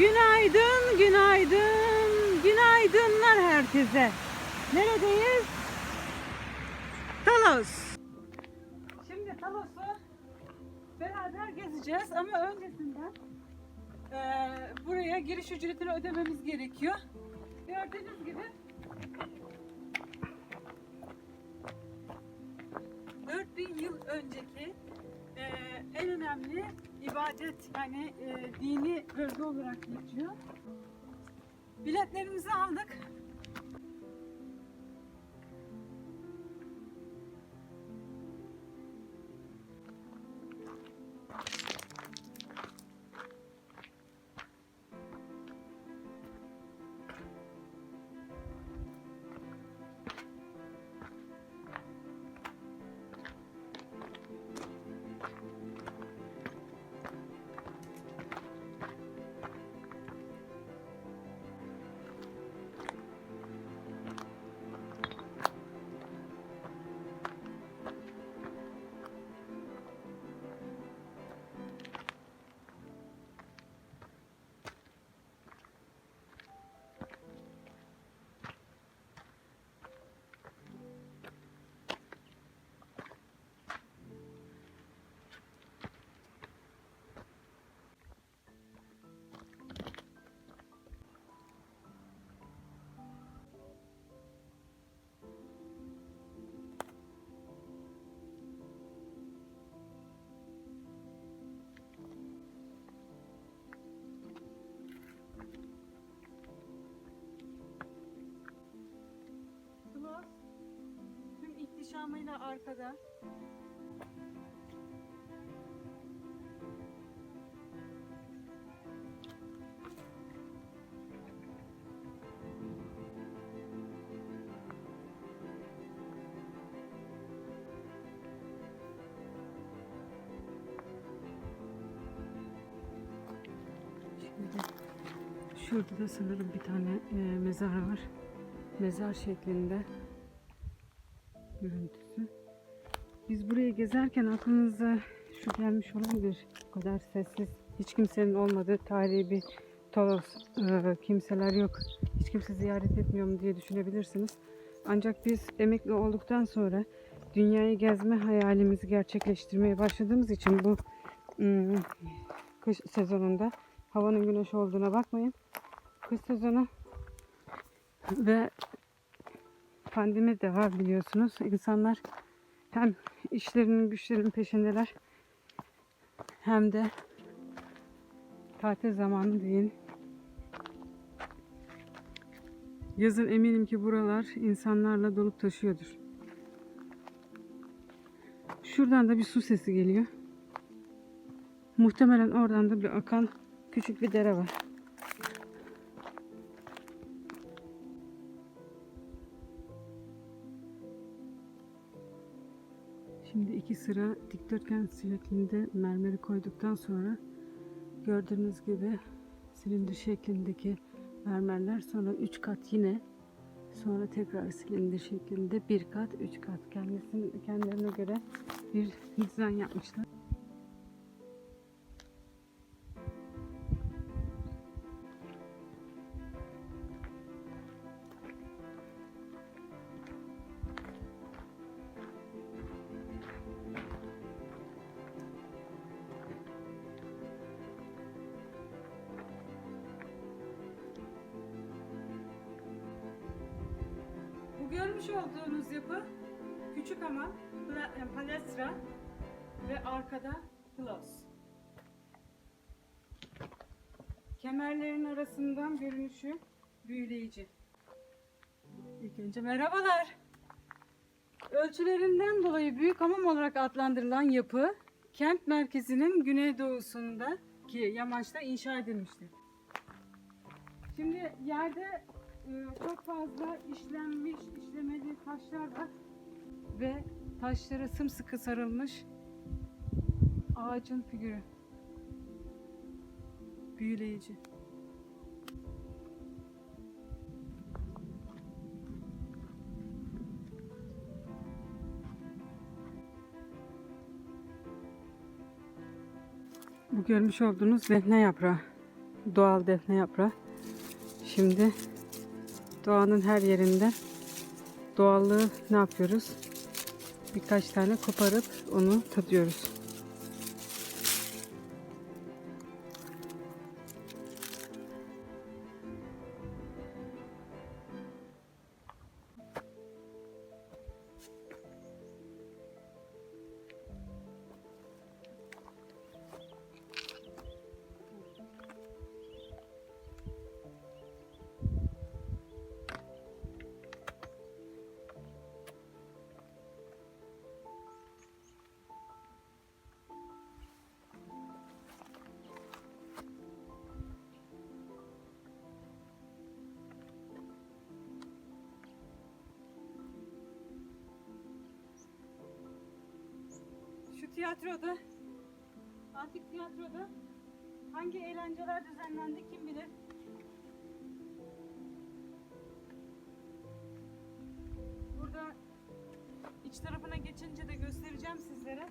Günaydın, günaydın, günaydınlar herkese. Neredeyiz? Talos. Şimdi Talos'u beraber gezeceğiz ama öncesinden eee, buraya giriş ücretini ödememiz gerekiyor. Gördüğünüz gibi 4000 yıl önceki eee, en önemli ibadet yani eee, dini bölge olarak geçiyor. Biletlerimizi aldık. Tüm ihtişamıyla arkada. Şurada da sanırım bir tane e, mezar var. Mezar şeklinde görüntüsü. Biz burayı gezerken aklınıza şu gelmiş olabilir. Bu kadar sessiz, hiç kimsenin olmadığı tarihi bir Tolos, e, kimseler yok. Hiç kimse ziyaret etmiyor mu diye düşünebilirsiniz. Ancak biz emekli olduktan sonra dünyayı gezme hayalimizi gerçekleştirmeye başladığımız için bu ım, kış sezonunda havanın güneş olduğuna bakmayın. Kış sezonu ve pandemi de var biliyorsunuz. İnsanlar hem işlerinin güçlerinin peşindeler hem de tatil zamanı değil. Yazın eminim ki buralar insanlarla dolup taşıyordur. Şuradan da bir su sesi geliyor. Muhtemelen oradan da bir akan küçük bir dere var. İki sıra dikdörtgen şeklinde mermeri koyduktan sonra gördüğünüz gibi silindir şeklindeki mermerler sonra üç kat yine sonra tekrar silindir şeklinde bir kat üç kat kendisinin kendilerine göre bir dizayn yapmışlar. Görmüş olduğunuz yapı küçük ama e, palestra ve arkada klos. Kemerlerin arasından görünüşü büyüleyici. İlk önce merhabalar. Ölçülerinden dolayı büyük hamam olarak adlandırılan yapı kent merkezinin güneydoğusundaki yamaçta inşa edilmiştir. Şimdi yerde çok fazla işlenmiş, işlemeli taşlar var ve taşlara sımsıkı sarılmış ağacın figürü. Büyüleyici. Bu görmüş olduğunuz vehne yaprağı. doğal defne yaprağı. Şimdi doğanın her yerinde doğallığı ne yapıyoruz? Birkaç tane koparıp onu tadıyoruz. Tiyatroda, antik tiyatroda hangi eğlenceler düzenlendi kim bilir? Burada iç tarafına geçince de göstereceğim sizlere.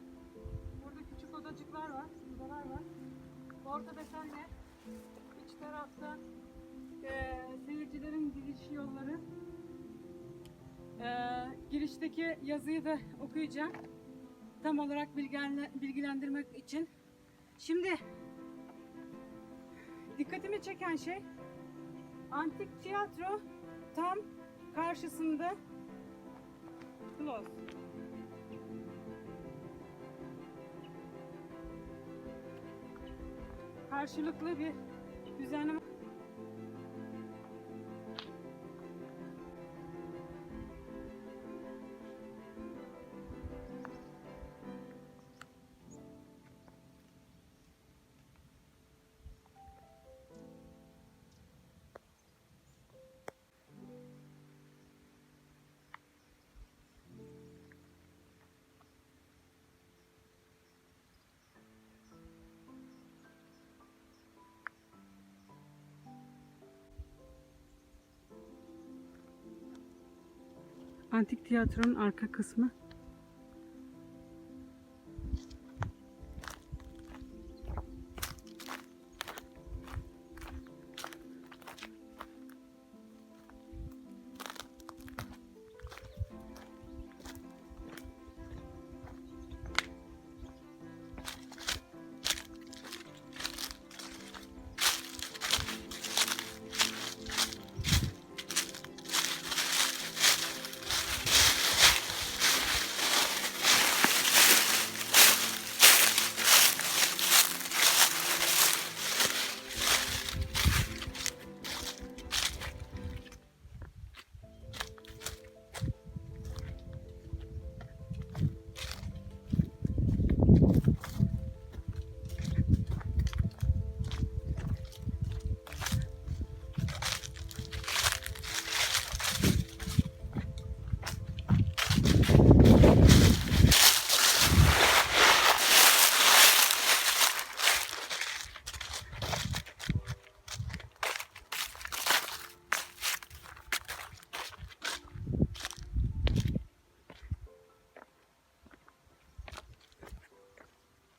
Burada küçük odacıklar var, odalar var. Ortada senle iç tarafta eee, seyircilerin giriş yolları. Eee, girişteki yazıyı da okuyacağım tam olarak bilgilendirmek için. Şimdi dikkatimi çeken şey antik tiyatro tam karşısında Close. Karşılıklı bir düzenleme Antik tiyatronun arka kısmı